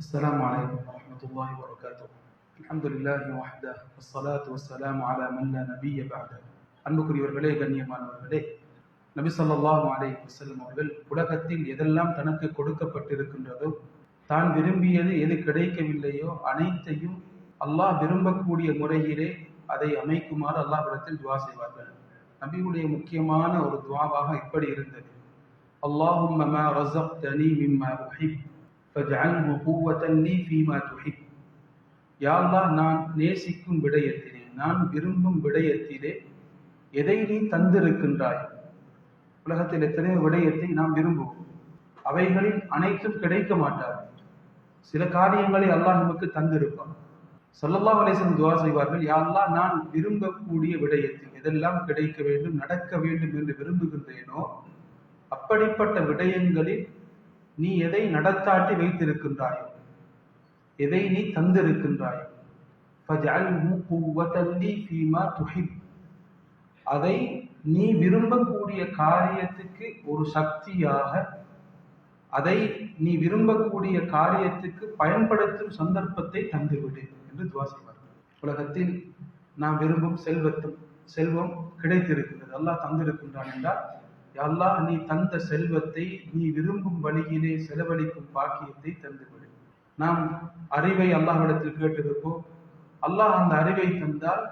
السلام عليكم ورحمة الله وبركاته الحمد لله وحده والصلاة والسلام على من لا نبي بعده அன்புக்குரியவர்களே கண்ணியமானவர்களே நபி ஸல்லல்லாஹு அலைஹி வஸல்லம் அவர்கள் உலகத்தில் எதெல்லாம் தனக்கு கொடுக்கப்பட்டிருக்கின்றதோ தான் விரும்பியது எது கிடைக்கவில்லையோ அனைத்தையும் அல்லாஹ் விரும்பக்கூடிய முறையிலே அதை அமைக்குமாறு அல்லாஹ்விடத்தில் துவா செய்வார்கள் நபியுடைய முக்கியமான ஒரு துவாவாக இப்படி இருந்தது அல்லாஹும்ம ஃபஜ்அல்ஹு குவத்தன் லீ ஃபீமா துஹிப் யாழ்லா நான் நேசிக்கும் விடயத்திலே நான் விரும்பும் விடயத்திலே எதை நீ தந்திருக்கின்றாய்? உலகத்தில் எத்தனையோ விடயத்தை நாம் விரும்புவோம். அவைகளில் அனைத்தும் கிடைக்க மாட்டார் சில காரியங்களை அல்லாஹ் நமக்கு தந்திருப்பான். ஸல்லல்லாஹு அலைஹி துவா செய்வார்கள் யாழ்லா நான் விரும்பக்கூடிய விடயத்தில் எதெல்லாம் கிடைக்க வேண்டும் நடக்க வேண்டும் என்று விரும்புகின்றேனோ அப்படிப்பட்ட விடயங்களில் நீ எதை நடத்தாட்டி வைத்திருக்கின்றாயோ எதை நீ தந்திருக்கின்றாயோ ஃபீமா துஹிப். அதை நீ விரும்பக்கூடிய காரியத்துக்கு ஒரு சக்தியாக அதை நீ விரும்பக்கூடிய காரியத்துக்கு பயன்படுத்தும் சந்தர்ப்பத்தை தந்துவிடு என்று துவா உலகத்தில் நாம் விரும்பும் செல்வத்தும் செல்வம் கிடைத்திருக்கின்றது. அல்லாஹ் தந்திருக்கின்றான் என்றால் அல்லாஹ் நீ தந்த செல்வத்தை நீ விரும்பும் வழியிலே செலவழிக்கும் பாக்கியத்தை தந்துவிடு. நாம் அறிவை அல்லாஹ்விடத்தில் கேட்டிருப்போம். அல்லாஹ் அந்த அறிவை தந்தால்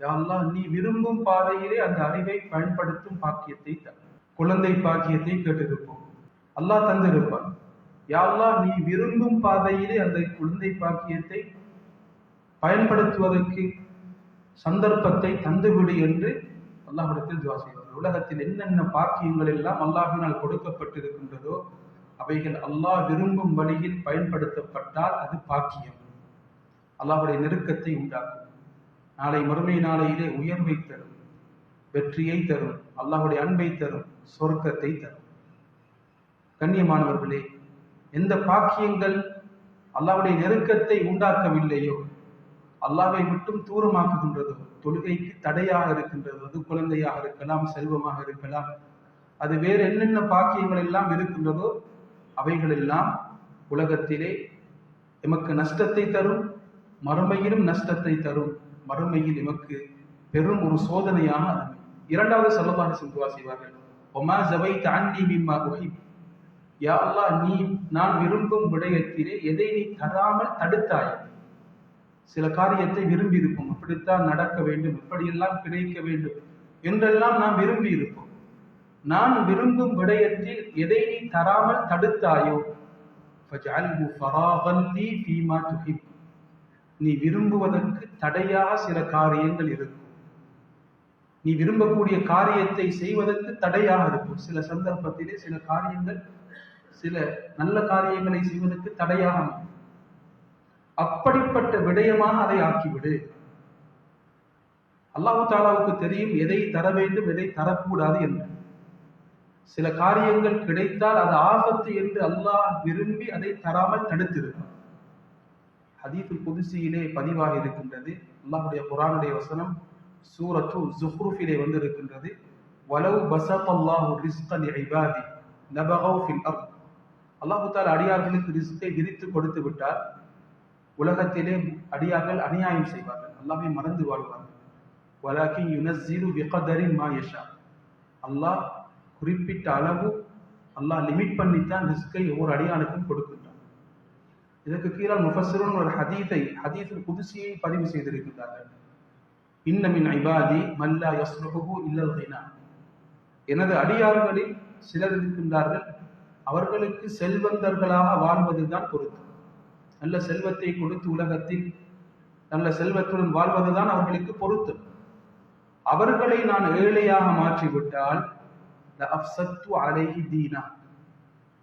அல்லாஹ் நீ விரும்பும் பாதையிலே அந்த அறிவை பயன்படுத்தும் பாக்கியத்தை குழந்தை பாக்கியத்தை கேட்டிருப்போம். அல்லாஹ் தந்திருப்பான். யா நீ விரும்பும் பாதையிலே அந்த குழந்தை பாக்கியத்தை பயன்படுத்துவதற்கு சந்தர்ப்பத்தை தந்துவிடு என்று அல்லாஹ்விடத்தில் துவா உலகத்தில் என்னென்ன பாக்கியங்கள் எல்லாம் அல்லாஹினால் கொடுக்கப்பட்டிருக்கின்றதோ அவைகள் அல்லாஹ் விரும்பும் வழியில் பயன்படுத்தப்பட்டால் அது பாக்கியம். அல்லாஹுடைய நெருக்கத்தை உண்டாக்கும். நாளை மறுமை நாளையிலே உயர்வை தரும் வெற்றியை தரும் அல்லாஹுடைய அன்பை தரும் சொர்க்கத்தை தரும். கண்ணியமானவர்களே எந்த பாக்கியங்கள் அல்லாவுடைய நெருக்கத்தை உண்டாக்கவில்லையோ அல்லாவை மட்டும் தூரமாக்குகின்றதோ தொழுகைக்கு தடையாக இருக்கின்றது அது குழந்தையாக இருக்கலாம் செல்வமாக இருக்கலாம் அது வேறு என்னென்ன பாக்கியங்கள் எல்லாம் இருக்கின்றதோ அவைகள் எல்லாம் உலகத்திலே எமக்கு நஷ்டத்தை தரும் மறுமையிலும் நஷ்டத்தை தரும் மறுமையில் எமக்கு பெரும் ஒரு சோதனையாக அமையும் இரண்டாவது சொல்லமாக சிந்துவா செய்வார்கள் ஒமா ஜவை தாண்டி மிம்மா உஹிப். யா அல்லா நீ நான் விரும்பும் விடயத்திலே எதை நீ தராமல் தடுத்தாய்? சில காரியத்தை விரும்பி இருப்போம் அப்படித்தான் நடக்க வேண்டும். இப்படியெல்லாம் கிடைக்க வேண்டும் என்றெல்லாம் நாம் விரும்பி இருப்போம் நான் விரும்பும் விடயத்தில் எதை நீ தராமல் தடுத்தாயோ நீ விரும்புவதற்கு தடையாக சில காரியங்கள் இருக்கும். நீ விரும்பக்கூடிய காரியத்தை செய்வதற்கு தடையாக இருக்கும். சில சந்தர்ப்பத்திலே சில காரியங்கள் சில நல்ல காரியங்களை செய்வதற்கு தடையாக அமையும். அப்படிப்பட்ட விடயமாக அதை ஆக்கிவிடு. அல்லாஹு தாலாவுக்கு தெரியும் எதை தர வேண்டும் எதை தரக்கூடாது என்று. சில காரியங்கள் கிடைத்தால் அது ஆபத்து என்று அல்லாஹ் விரும்பி அதை தராமல் தடுத்திருக்கும் ஹதீஃபுல் புதுசியிலே பதிவாக இருக்கின்றது. அல்லாஹுடைய குரானுடைய வசனம் சூரத்து ஜுஹ்ருஃபிலே வந்து இருக்கின்றது வலவு பசத் அல்லாஹு ரிஸ்கல் இபாதி நபகவ் ஃபில் அர்த். அல்லாஹு தாலா அடியார்களுக்கு ரிஸ்கை விரித்து கொடுத்து விட்டார். உலகத்திலே அடியார்கள் அநியாயம் செய்வார்கள். அல்லாமே மறந்து வாழ்வார்கள் வலாக்கி யுனஸ்ஸிரு பிகதரின் மா யஷா. அல்லாஹ் குறிப்பிட்ட அளவு அல்லாஹ் லிமிட் பண்ணித்தான் ரிஸ்கை ஒவ்வொரு அடியானுக்கும் கொடுக்கின்றான். இதற்கு கீழால் முஃபஸ்ஸிருன் ஒரு ஹதீஸை ஹதீஸில் புதுசியை பதிவு செய்திருக்கின்றார்கள். இன்னமின் ஐபாதி மல்லா யஸ்ருஹு இல்லல் ஹினா எனது அடியார்களில் சிலர் இருக்கின்றார்கள். அவர்களுக்கு செல்வந்தர்களாக வாழ்வதுதான் பொருத்தம். நல்ல செல்வத்தை கொடுத்து உலகத்தில் நல்ல செல்வத்துடன் வாழ்வதுதான் அவர்களுக்கு பொருத்தம் அவர்களை நான் ஏழையாக மாற்றிவிட்டால் அலைஹி தீனா.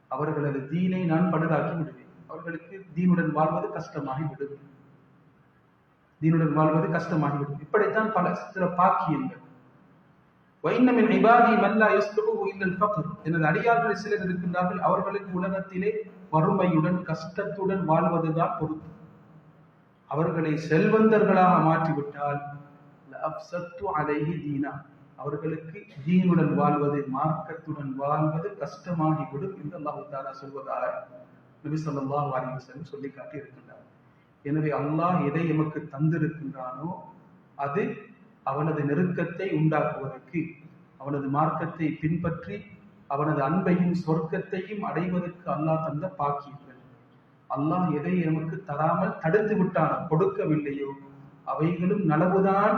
அவர்களது தீனை நான் பழுதாக்கி விடுவேன். அவர்களுக்கு தீனுடன் வாழ்வது கஷ்டமாகி விடும். தீனுடன் வாழ்வது கஷ்டமாகி விடும். இப்படித்தான் பல சில பாக்கியங்கள். வைண்ணமின் இபாதி மல்லா யஸ்லுஹு இல்லல் ஃபக்ர். எனது அடியார்கள் சிலர் இருக்கின்றார்கள். அவர்களுக்கு உலகத்திலே வறுமையுடன் கஷ்டத்துடன் வாழ்வதுதான் பொருத்தம். அவர்களை செல்வந்தர்களாக மாற்றிவிட்டால் அலைஹி தீனா அவர்களுக்கு தீனுடன் வாழ்வது மார்க்கத்துடன் வாழ்வது கஷ்டமாகிவிடும் என்று அல்லாஹு தாலா சொல்வதாக நபி சொல்லாஹ் அலைஹி சொல்லி காட்டி இருக்கின்றார். எனவே அல்லாஹ் எதை எமக்கு தந்திருக்கின்றானோ அது அவனது நெருக்கத்தை உண்டாக்குவதற்கு அவனது மார்க்கத்தை பின்பற்றி அவனது அன்பையும் சொர்க்கத்தையும் அடைவதற்கு அல்லாஹ் தந்த பாக்கியங்கள். அல்லாஹ் எதை நமக்கு தராமல் தடுத்து விட்டான கொடுக்கவில்லையோ அவைகளும் நலவுதான்.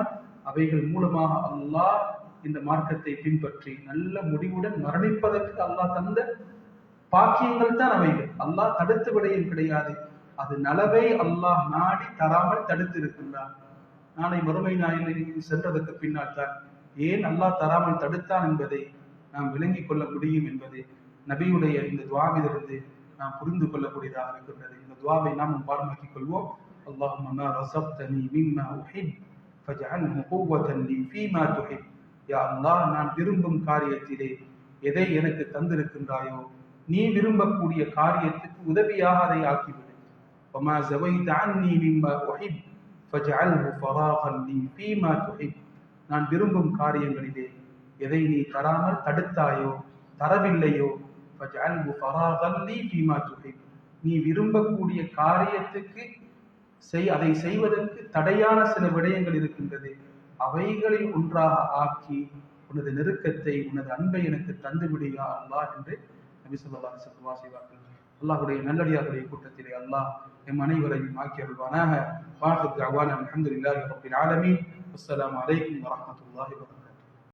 அவைகள் மூலமாக அல்லாஹ் இந்த மார்க்கத்தை பின்பற்றி நல்ல முடிவுடன் மரணிப்பதற்கு அல்லாஹ் தந்த பாக்கியங்கள் தான் அவைகள். அல்லாஹ் தடுத்து விடையும் கிடையாது. அது நலவை அல்லாஹ் நாடி தராமல் தடுத்து இருக்கின்றான் நாளை மறுமை நாயனை சென்றதற்கு பின்னால் தான் ஏன் அல்லாஹ் தராமல் தடுத்தான் என்பதை நாம் விளங்கிக் கொள்ள முடியும் என்பதை நபியுடைய இந்த துவாவிலிருந்து நாம் புரிந்து கொள்ளக்கூடியதாக இருக்கின்றது இந்த துவாவை நாம் பாடமாக்கிக் கொள்வோம் اللهم ما رزقتني مما أحب فاجعله قوة لي فيما تحب யா அல்லாஹ் நான் விரும்பும் காரியத்திலே எதை எனக்கு தந்திருக்கின்றாயோ நீ விரும்பக்கூடிய காரியத்துக்கு உதவியாக அதை ஆக்கிவிடு وما زويت عني مما أحب فاجعله فراغا لي فيما تحب நான் விரும்பும் காரியங்களிலே எதை நீ தராமல் தடுத்தாயோ தரவில்லையோ நீ விரும்பக்கூடிய காரியத்துக்கு செய் அதை செய்வதற்கு தடையான சில விடயங்கள் இருக்கின்றது. அவைகளை ஒன்றாக ஆக்கி உனது நெருக்கத்தை உனது அன்பை எனக்கு தந்துவிடுயா அல்லாஹ் என்று நபி சொல்லா சத்துவா செய்வார்கள். அல்லாஹுடைய நல்லடியாருடைய கூட்டத்திலே அல்லாஹ் எம் அனைவரையும் ஆக்கி அருள்வானாக வாழ்த்து அவான் அலமதுல்லாஹி ரபில் ஆலமீன். அஸ்லாம் வலைக்கம் வரமத்துல்லாஹி வரகம்